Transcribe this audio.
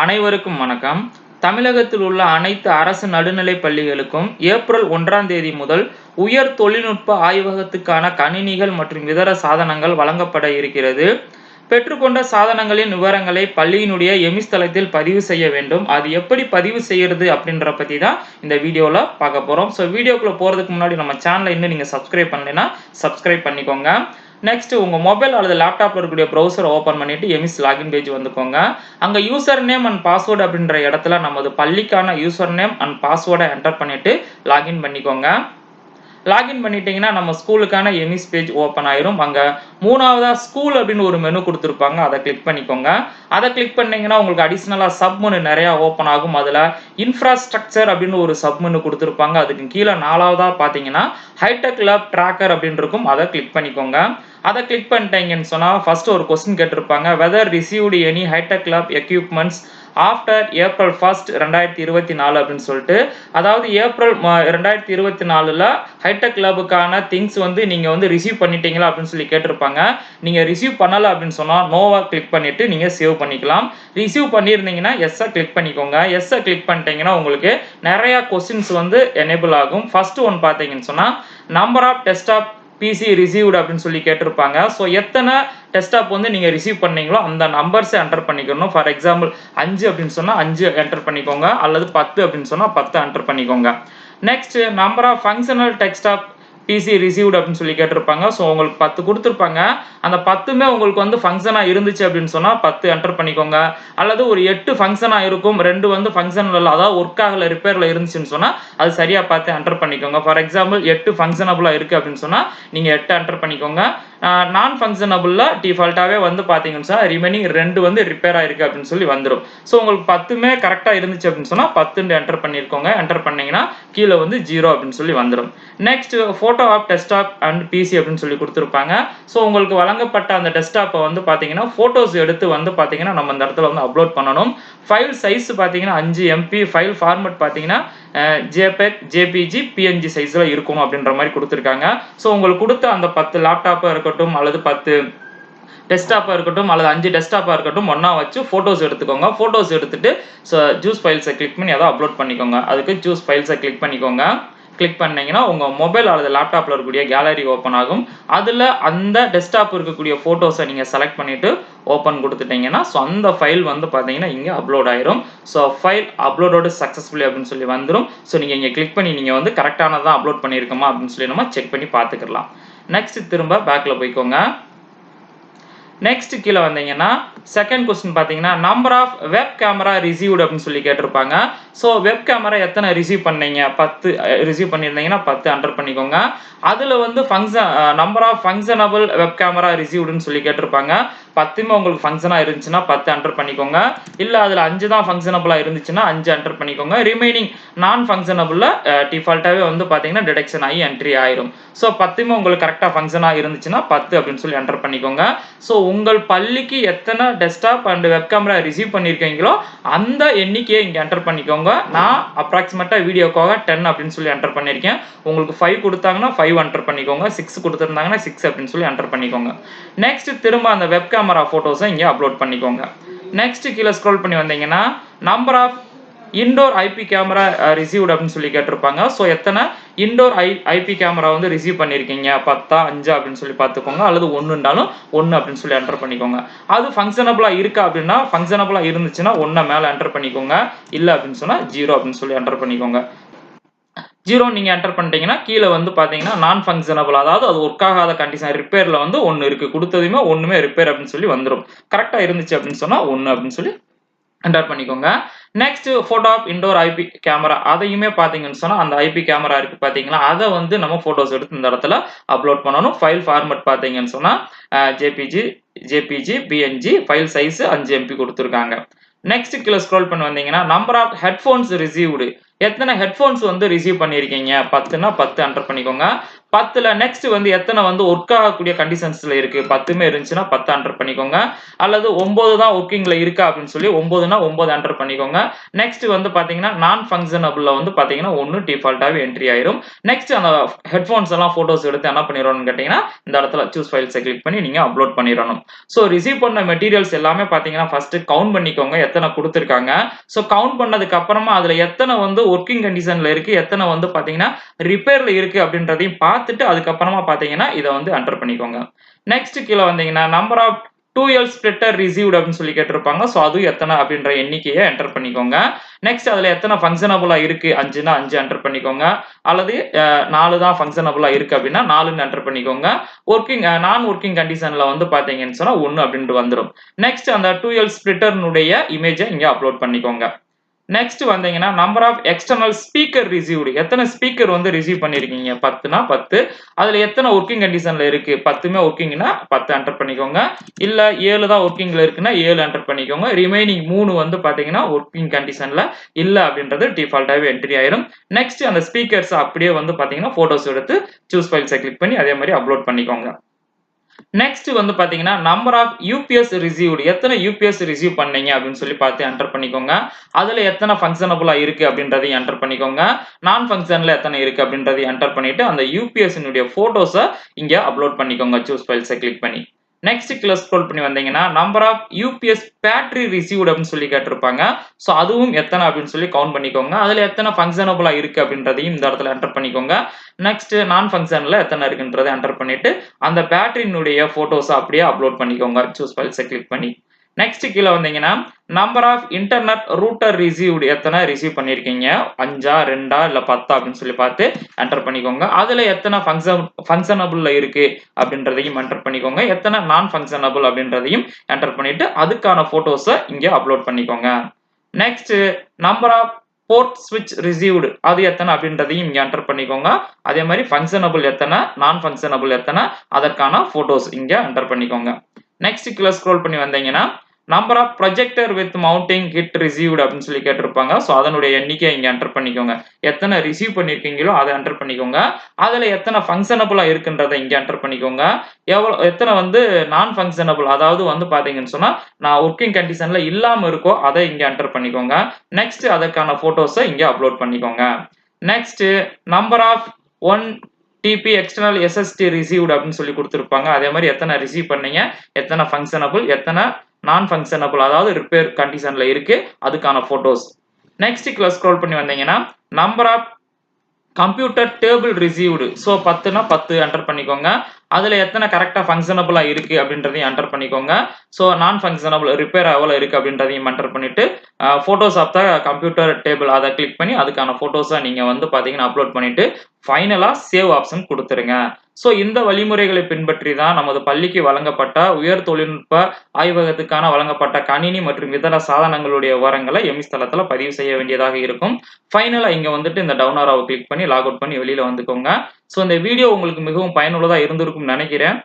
அனைவருக்கும் வணக்கம். தமிழகத்தில் உள்ள அனைத்து அரசு நடுநிலை பள்ளிகளுக்கும் ஏப்ரல் ஒன்றாம் தேதி முதல் உயர் தொழில்நுட்ப ஆய்வகத்துக்கான கணினிகள் மற்றும் இதர சாதனங்கள் வழங்கப்பட இருக்கிறது. பெற்றுக்கொண்ட சாதனங்களின் விவரங்களை பள்ளியினுடைய எமிஸ் தளத்தில் பதிவு செய்ய வேண்டும். அது எப்படி பதிவு செய்யறது அப்படின்ற பற்றி தான் இந்த வீடியோவில் பார்க்க போகிறோம் ஸோ வீடியோக்குள்ளே போகிறதுக்கு முன்னாடி நம்ம சேனலை இன்னும் நீங்கள் சப்ஸ்கிரைப் பண்ணலைன்னா சப்ஸ்கிரைப் பண்ணிக்கோங்க. நெக்ஸ்ட் உங்கள் மொபைல் அல்லது லேப்டாப்பில் இருக்கக்கூடிய ப்ரௌசர் ஓப்பன் பண்ணிட்டு எமிஸ் லாகின் பேஜ் வந்துக்கோங்க. அங்கே யூசர் நேம் அண்ட் பாஸ்வேர்டு அப்படின்ற இடத்துல நமது பள்ளிக்கான யூசர் நேம் அண்ட் பாஸ்வேர்டை என்டர் பண்ணிட்டு லாகின் பண்ணிக்கோங்க. லாகின் பண்ணிட்டீங்கன்னா நம்ம ஸ்கூலுக்கான எமிஸ் பேஜ் ஓப்பன் ஆயிரும். அங்கே மூணாவதா ஸ்கூல் அப்படின்னு ஒரு மெனு கொடுத்துருப்பாங்க. அதை கிளிக் பண்ணிக்கோங்க. அதை கிளிக் பண்ணீங்கன்னா உங்களுக்கு அடிஷ்னலாக சப் மெனு நிறையா ஓப்பன் ஆகும். அதில் இன்ஃப்ராஸ்ட்ரக்சர் அப்படின்னு ஒரு சப் மெனு கொடுத்துருப்பாங்க. அதுக்கு கீழே நாலாவதாக பார்த்தீங்கன்னா ஹைடெக் லேப் ட்ராக்கர் அப்படின்னு இருக்கும். அதை கிளிக் பண்ணிக்கோங்க. அதை கிளிக் பண்ணிட்டீங்கன்னு சொன்னால் ஃபஸ்ட்டு ஒரு கொஸ்டின் கேட்டிருப்பாங்க. Whether received any hitech club equipments after April first ரெண்டாயிரத்தி இருபத்தி நாலு அப்படின்னு சொல்லிட்டு அதாவது ஏப்ரல் ரெண்டாயிரத்தி இருபத்தி நாலில் ஹைடெக் கிளப்புக்கான திங்ஸ் வந்து நீங்கள் வந்து ரிசீவ் பண்ணிட்டீங்களா அப்படின்னு சொல்லி கேட்டிருப்பாங்க. நீங்கள் ரிசீவ் பண்ணலை அப்படின்னு சொன்னால் நோவா கிளிக் பண்ணிவிட்டு நீங்கள் சேவ் பண்ணிக்கலாம். ரிசீவ் பண்ணியிருந்தீங்கன்னா எஸ்ஸை கிளிக் பண்ணிக்கோங்க. எஸ்ஸை கிளிக் பண்ணிட்டீங்கன்னா உங்களுக்கு நிறையா கொஸ்டின்ஸ் வந்து எனேபிள் ஆகும். ஃபர்ஸ்ட் ஒன் பார்த்தீங்கன்னு சொன்னால் number of desktop PC received அப்படின்னு சொல்லி கேட்டிருப்பாங்க. ஸோ எத்தனை டெஸ்டாப் வந்து நீங்கள் ரிசீவ் பண்ணீங்களோ அந்த நம்பர்ஸை என்டர் பண்ணிக்கணும். ஃபார் எக்ஸாம்பிள் அஞ்சு அப்படின்னு சொன்னால் அஞ்சு என்டர் பண்ணிக்கோங்க. அல்லது பத்து அப்படின்னு சொன்னால் பத்து என்டர் பண்ணிக்கோங்க. Next number of functional desktop PC received அப்படின்னு சொல்லி கேட்டிருப்பாங்க. ஸோ உங்களுக்கு பத்து கொடுத்துருப்பாங்க. அந்த பத்துமே உங்களுக்கு வந்து ஃபங்க்ஷனாக இருந்துச்சு அப்படின்னு சொன்னால் பத்து என்டர் பண்ணிக்கோங்க. அல்லது ஒரு எட்டு ஃபங்க்ஷனாக இருக்கும் ரெண்டு வந்து ஃபங்க்ஷனில் அதாவது ஒர்க் ஆகல ரிப்பேரில் இருந்துச்சுன்னு சொன்னால் அது சரியாக பார்த்து என்டர் பண்ணிக்கோங்க. ஃபார் எக்ஸாம்பிள் எட்டு ஃபங்க்ஷனபுளாக இருக்குது அப்படின்னு சொன்னால் நீங்கள் எட்டு என்டர் பண்ணிக்கோங்க. நான் ஃபங்க்ஷனபுளில் டிஃபால்ட்டாகவே வந்து பார்த்தீங்கன்னு சொன்னால் ரிமைனிங் ரெண்டு வந்து ரிப்பேர் ஆயிருக்கு அப்படின்னு சொல்லி வந்துடும் ஸோ உங்களுக்கு பத்துமே கரெக்டாக இருந்துச்சு அப்படின்னு சொன்னால் பத்துன்னு என்டர் பண்ணியிருக்கோங்க என்டர் பண்ணிங்கன்னா கீழே வந்து ஜீரோ அப்படின்னு சொல்லி வந்துடும் next photo photo of desktop and PC அப்படின்னு சொல்லி கொடுத்துருப்பாங்க. ஸோ உங்களுக்கு வழங்கப்பட்ட அந்த டெஸ்க்டாப்பை வந்து பார்த்தீங்கன்னா ஃபோட்டோஸ் எடுத்து வந்து பார்த்தீங்கன்னா நம்ம இந்த இடத்துல வந்து அப்லோட் பண்ணணும். ஃபைல் சைஸ் பார்த்தீங்கன்னா அஞ்சு எம்பி ஃபைல் ஃபார்மெட் பார்த்தீங்கன்னா ஜேபெக் ஜேபிஜி பிஎன்ஜி சைஸில் இருக்கணும் அப்படின்ற மாதிரி கொடுத்துருக்காங்க. ஸோ உங்களுக்கு கொடுத்த அந்த பத்து லேப்டாப்பாக இருக்கட்டும் அல்லது பத்து டெஸ்க்டாப்பாக இருக்கட்டும் அல்லது அஞ்சு டெஸ்க்டாப்பாக இருக்கட்டும் ஒன்றா வச்சு ஃபோட்டோஸ் எடுத்துக்கோங்க. ஃபோட்டோஸ் எடுத்துட்டு ஸோ ஜூஸ் ஃபைல்ஸை கிளிக் பண்ணி அதை அப்லோட் பண்ணிக்கோங்க. அதுக்கு ஜூஸ் ஃபைல்ஸை கிளிக் பண்ணிக்கோங்க. கிளிக் பண்ணீங்கன்னா உங்கள் மொபைல் அல்லது லேப்டாப்பில் இருக்கக்கூடிய கேலரி ஓப்பன் ஆகும். அதில் அந்த டெஸ்க்டாப் இருக்கக்கூடிய ஃபோட்டோஸை நீங்கள் செலக்ட் பண்ணிவிட்டு ஓப்பன் கொடுத்துட்டீங்கன்னா ஸோ அந்த ஃபைல் வந்து பார்த்தீங்கன்னா இங்கே அப்லோட் ஆயிரும். ஸோ ஃபைல் அப்லோடோடு சக்ஸஸ்ஃபுல்லி அப்படின்னு சொல்லி வந்துடும் ஸோ நீங்கள் இங்கே கிளிக் பண்ணி நீங்கள் வந்து கரெக்டானதான் அப்லோட் பண்ணியிருக்கோமா அப்படின்னு சொல்லி நம்ம செக் பண்ணி பார்த்துக்கலாம் நெக்ஸ்ட் திரும்ப பேக்கில் போய்க்கோங்க. நெக்ஸ்ட் கீழே வந்தீங்கன்னா செகண்ட் கொஸ்டின் பார்த்தீங்கன்னா number of web camera received அப்படின்னு சொல்லி கேட்டிருப்பாங்க. ஸோ வெப் கேமரா எத்தனை ரிசீவ் பண்ணீங்க? பத்து ரிசீவ் பண்ணியிருந்தீங்கன்னா பத்து அண்டர் பண்ணிக்கோங்க. அதில் வந்து function number of functionable web camera ரிசீவ்டுன்னு சொல்லி கேட்டிருப்பாங்க. பத்துமே உங்களுக்கு ஃபங்க்ஷனாக இருந்துச்சுன்னா பத்து அண்டர் பண்ணிக்கோங்க. இல்லை அதில் அஞ்சு தான் ஃபங்க்ஷனபுளாக இருந்துச்சுன்னா அஞ்சு அண்டர் பண்ணிக்கோங்க. ரிமைனிங் நான் ஃபங்க்ஷனபுளில் டிஃபால்ட்டாகவே வந்து பார்த்தீங்கன்னா டிடெக்ஷன் ஆகி என்ட்ரி ஆயிரும். ஸோ பத்துமே உங்களுக்கு கரெக்டாக ஃபங்க்ஷனாக இருந்துச்சுன்னா பத்து அப்படின்னு சொல்லி என்டர் பண்ணிக்கோங்க. ஸோ உங்கள் பள்ளிக்கு எத்தனை desktop and web camera receive பண்ணியிருக்கீங்களோ அந்த எண்ணிக்கையை இங்கே என்டர் பண்ணிக்கோங்க. நான் அப்ராக்சிமேட்டாக வீடியோக்காக டென் அப்படின்னு சொல்லி என்டர் பண்ணியிருக்கேன். உங்களுக்கு ஃபைவ் கொடுத்தாங்கன்னா ஃபைவ் என்டர் பண்ணிக்கோங்க. சிக்ஸ் கொடுத்துருந்தாங்கன்னா சிக்ஸ் அப்படின்னு சொல்லி என்டர் பண்ணிக்கோங்க. நெக்ஸ்ட் திரும்ப அந்த வெப் கேமரா ஃபோட்டோஸை இங்கே அப்லோட் பண்ணிக்கோங்க. நெக்ஸ்ட் கீழே ஸ்க்ரோல் பண்ணி வந்தீங்கன்னா number of indoor IP camera received அப்படின்னு சொல்லி கேட்டிருப்பாங்க. ஸோ எத்தனை இன்டோர் ஐ ஐபி கேமரா வந்து ரிசீவ் பண்ணியிருக்கீங்க? பத்தா அஞ்சா அப்படின்னு சொல்லி பார்த்துக்கோங்க. அல்லது ஒன்றுண்டாலும் ஒன்று அப்படின்னு சொல்லி என்டர் பண்ணிக்கோங்க. அது ஃபங்க்ஷனபுளாக இருக்கா அப்படின்னா ஃபங்க்ஷனபுளாக இருந்துச்சுன்னா ஒன்றை மேலே என்டர் பண்ணிக்கோங்க. இல்லை அப்படின்னு சொன்னால் ஜீரோ அப்படின்னு சொல்லி என்டர் பண்ணிக்கோங்க. ஜீரோ நீங்கள் என்டர் பண்ணிட்டீங்கன்னா கீழே வந்து பார்த்தீங்கன்னா நான் ஃபங்க்ஷனபிள் அதாவது அது ஒர்க் ஆகாத கண்டிஷன் ரிப்பேரில் வந்து ஒன்று இருக்குது கொடுத்ததுமே ஒன்றுமே ரிப்பேர் அப்படின்னு சொல்லி வந்துடும் கரெக்டாக இருந்துச்சு அப்படின்னு சொன்னால் ஒன்று அப்படின்னு சொல்லி என்டர் பண்ணிக்கோங்க. Next photo of indoor IP camera அதையுமே பார்த்தீங்கன்னு சொன்னால் அந்த ஐபி கேமரா இருக்குது பார்த்தீங்களா? அதை வந்து நம்ம ஃபோட்டோஸ் எடுத்து இந்த இடத்துல அப்லோட் பண்ணணும். ஃபைல் ஃபார்மட் பார்த்தீங்கன்னு சொன்னால் JPG JPG PNG file size அஞ்சு எம்பி கொடுத்துருக்காங்க. நெக்ஸ்ட் கீழே ஸ்க்ரோல் பண்ணி வந்தீங்கன்னா நம்பர் ஆஃப் ஹெட்ஃபோன்ஸ் ரிசீவ்டு எத்தனை ஹெட்ஃபோன்ஸ் வந்து ரிசீவ் பண்ணியிருக்கீங்க? பத்துனா பத்து என்டர் பண்ணிக்கோங்க. பத்துல நெக்ஸ்ட் வந்து எத்தனை வந்து ஒர்க் ஆகக்கூடிய கண்டிஷன்ஸ்ல இருக்கு? பத்துமே இருந்துச்சுன்னா பத்து அண்டர் பண்ணிக்கோங்க. அல்லது ஒன்பது தான் ஒர்க்கிங்ல இருக்கா அப்படின்னு சொல்லி ஒன்பதுனா ஒன்பது அண்டர் பண்ணிக்கோங்க. நெக்ஸ்ட் வந்து பாத்தீங்கன்னா நான் ஃபங்க்ஷனபிள்ல வந்து பாத்தீங்கன்னா ஒன்னு டிஃபால்ட்டாவே என்ட்ரி ஆயிரும். நெக்ஸ்ட் அந்த ஹெட்ஃபோன்ஸ் எல்லாம் போட்டோஸ் எடுத்து என்ன பண்ணிடணும்னு கேட்டீங்கன்னா இந்த இடத்துல சூஸ் ஃபைல்ஸை கிளிக் பண்ணி நீங்க அப்லோட் பண்ணிடணும். ஸோ ரிசீவ் பண்ண மெட்டீரியல்ஸ் எல்லாமே பாத்தீங்கன்னா ஃபர்ஸ்ட் கவுண்ட் பண்ணிக்கோங்க. எத்தனை கொடுத்துருக்காங்க? ஸோ கவுண்ட் பண்ணதுக்கு அப்புறமா அதுல எத்தனை வந்து ஒர்க்கிங் கண்டிஷன்ல இருக்கு? எத்தனை வந்து பாத்தீங்கன்னா ரிப்பேர்ல இருக்கு அப்படின்றதையும் பார்த்து பார்த்துட்டு அதுக்கப்புறமா பாத்தீங்கன்னா இதை வந்து என்டர் பண்ணிக்கோங்க. நெக்ஸ்ட் கீழே வந்தீங்கன்னா number of two L splitter received அப்படின்னு சொல்லி கேட்டிருப்பாங்க. ஸோ அதுவும் எத்தனை அப்படின்ற எண்ணிக்கையை என்டர் பண்ணிக்கோங்க. நெக்ஸ்ட் அதில் எத்தனை ஃபங்க்ஷனபுளாக இருக்கு? அஞ்சுனா அஞ்சு என்டர் பண்ணிக்கோங்க. அல்லது நாலு தான் ஃபங்க்ஷனபுளாக இருக்கு அப்படின்னா நாலுன்னு என்டர் பண்ணிக்கோங்க. ஒர்க்கிங் நான் ஒர்க்கிங் கண்டிஷனில் வந்து பார்த்தீங்கன்னு சொன்னால் ஒன்று அப்படின்ட்டு வந்துடும் நெக்ஸ்ட் அந்த டூ எல் ஸ்பிளிட்டர்னுடைய இமேஜை இங்கே அப்லோட் பண்ணிக்கோங்க. நெக்ஸ்ட் வந்தீங்கன்னா number of external speaker received எத்தனை ஸ்பீக்கர் வந்து ரிசீவ் பண்ணியிருக்கீங்க பத்துனா பத்து. அதில் எத்தனை ஒர்க்கிங் கண்டிஷனில் இருக்கு? பத்துமே ஒர்க்கிங்னா பத்து என்டர் பண்ணிக்கோங்க. இல்லை ஏழு தான் ஒர்க்கிங்கில் இருக்குன்னா ஏழு என்டர் பண்ணிக்கோங்க. ரிமைனிங் மூணு வந்து பார்த்தீங்கன்னா ஒர்க்கிங் கண்டிஷனில் இல்லை அப்படின்றது டிஃபால்ட்டாகவே என்ட்ரி ஆயிரும். நெக்ஸ்ட் அந்த ஸ்பீக்கர்ஸ் அப்படியே வந்து பார்த்தீங்கன்னா ஃபோட்டோஸ் எடுத்து சூஸ் ஃபைல்ஸை கிளிக் பண்ணி அதே மாதிரி அப்லோட் பண்ணிக்கோங்க. நெக்ஸ்ட் வந்து பாத்தீங்கன்னா நம்பர் ஆஃப் யூபிஎஸ் ரிசீவ்டு எத்தனை யூபிஎஸ் ரிசீவ் பண்ணீங்க அப்படின்னு சொல்லி பார்த்து என்டர் பண்ணிக்கோங்க. அதுல எத்தனை ஃபங்க்ஷனபுளா இருக்கு அப்படின்றதையும் என்டர் பண்ணிக்கோங்க. நான் ஃபங்க்ஷன்ல எத்தனை இருக்கு அப்படின்றதையும் என்டர் பண்ணிட்டு அந்த யூபிஎஸ்னுடைய போட்டோஸை இங்க அப்லோட் பண்ணிக்கோங்க. சூஸ் ஃபைல்ஸை கிளிக் பண்ணி. நெக்ஸ்ட் கீழே ஸ்க்ரோல் பண்ணி வந்தீங்கன்னா number of UPS battery received அப்படின்னு சொல்லி கேட்டிருப்பாங்க. ஸோ அதுவும் எத்தனை அப்படின்னு சொல்லி கவுண்ட் பண்ணிக்கோங்க. அதில் எத்தனை ஃபங்க்ஷனபுளாக இருக்கு அப்படின்றதையும் இந்த இடத்துல என்டர் பண்ணிக்கோங்க. நெக்ஸ்ட் நான் ஃபங்க்ஷனில் எத்தனை இருக்குன்றதை என்டர் பண்ணிவிட்டு அந்த பேட்டரியினுடைய ஃபோட்டோஸை அப்படியே அப்லோட் பண்ணிக்கோங்க. சூஸ் ஃபைல்ஸை கிளிக் பண்ணி. நெக்ஸ்ட் கீழே வந்தீங்கன்னா number of internet router received எத்தனை ரிசீவ் பண்ணியிருக்கீங்க? அஞ்சா ரெண்டா இல்லை பத்தா அப்படின்னு சொல்லி பார்த்து என்டர் பண்ணிக்கோங்க. அதில் எத்தனை ஃபங்க்ஷன் ஃபங்க்ஷனபுளில் இருக்கு அப்படின்றதையும் என்டர் பண்ணிக்கோங்க. எத்தனை நான் ஃபங்க்ஷனபுள் அப்படின்றதையும் என்டர் பண்ணிட்டு அதுக்கான ஃபோட்டோஸை இங்கே அப்லோட் பண்ணிக்கோங்க. நெக்ஸ்ட் நம்பர் ஆஃப் போர்ட் ஸ்விட்ச் ரிசீவ்டு அது எத்தனை அப்படின்றதையும் இங்கே என்டர் பண்ணிக்கோங்க. அதே மாதிரி ஃபங்க்ஷனபிள் எத்தனை நான் ஃபங்க்ஷனபிள் எத்தனை அதற்கான ஃபோட்டோஸ் இங்கே என்டர் பண்ணிக்கோங்க. நெக்ஸ்ட் கீழே ஸ்க்ரோல் பண்ணி வந்தீங்கன்னா number of projector with mounting kit received அப்படின்னு சொல்லி கேட்டிருப்பாங்க. ஸோ அதனுடைய எண்ணிக்கை இங்கே என்டர் பண்ணிக்கோங்க. எத்தனை ரிசீவ் பண்ணியிருக்கீங்களோ அதை என்டர் பண்ணிக்கோங்க. அதில் எத்தனை ஃபங்க்ஷனபுளாக இருக்குன்றதை இங்கே என்டர் பண்ணிக்கோங்க. எவ்வளோ எத்தனை வந்து நான் ஃபங்க்ஷனபுள் அதாவது வந்து பார்த்தீங்கன்னு சொன்னால் நான் ஒர்க்கிங் கண்டிஷனில் இல்லாமல் இருக்கோ அதை இங்கே என்டர் பண்ணிக்கோங்க. நெக்ஸ்ட் அதற்கான ஃபோட்டோஸை இங்கே அப்லோட் பண்ணிக்கோங்க. Next number of one TB external SSD received அப்படின்னு சொல்லி கொடுத்துருப்பாங்க. அதே மாதிரி எத்தனை ரிசீவ் பண்ணீங்க எத்தனை ஃபங்க்ஷனபிள் எத்தனை நான் ஃபங்க்ஷனபிள் அதாவது ரிப்பேர் கண்டிஷனில் இருக்குது அதுக்கான ஃபோட்டோஸ் நெக்ஸ்ட் கிளாஸ் ஸ்க்ரோல் பண்ணி வந்தீங்கன்னா number of computer table received so பத்துனா பத்து என்டர் பண்ணிக்கோங்க. அதில் எத்தனை கரெக்டாக ஃபங்க்ஷனபுளாக இருக்குது அப்படின்றதையும் என்டர் பண்ணிக்கோங்க. ஸோ நான் ஃபங்க்ஷனபிள் ரிப்பேர் எவ்வளோ இருக்குது அப்படின்றதையும் என்டர் பண்ணிவிட்டு photos of the computer table அதை கிளிக் பண்ணி அதுக்கான ஃபோட்டோஸை நீங்கள் வந்து பார்த்தீங்கன்னா அப்லோட் பண்ணிவிட்டு ஃபைனலாக சேவ் ஆப்ஷன் கொடுத்துருங்க. ஸோ இந்த வழிமுறைகளை பின்பற்றி தான் நமது பள்ளிக்கு வழங்கப்பட்ட உயர் தொழில்நுட்ப ஆய்வகத்துக்கான வழங்கப்பட்ட கணினி மற்றும் இதர சாதனங்களுடைய விவரங்களை எமிஸ் தளத்தில் பதிவு செய்ய வேண்டியதாக இருக்கும். ஃபைனலாக இங்கே வந்துட்டு இந்த டவுன் ஆராவை கிளிக் பண்ணி லாக் அவுட் பண்ணி வெளியில் வந்துக்கோங்க. ஸோ இந்த வீடியோ உங்களுக்கு மிகவும் பயனுள்ளதாக இருந்திருக்கும்னு நினைக்கிறேன்.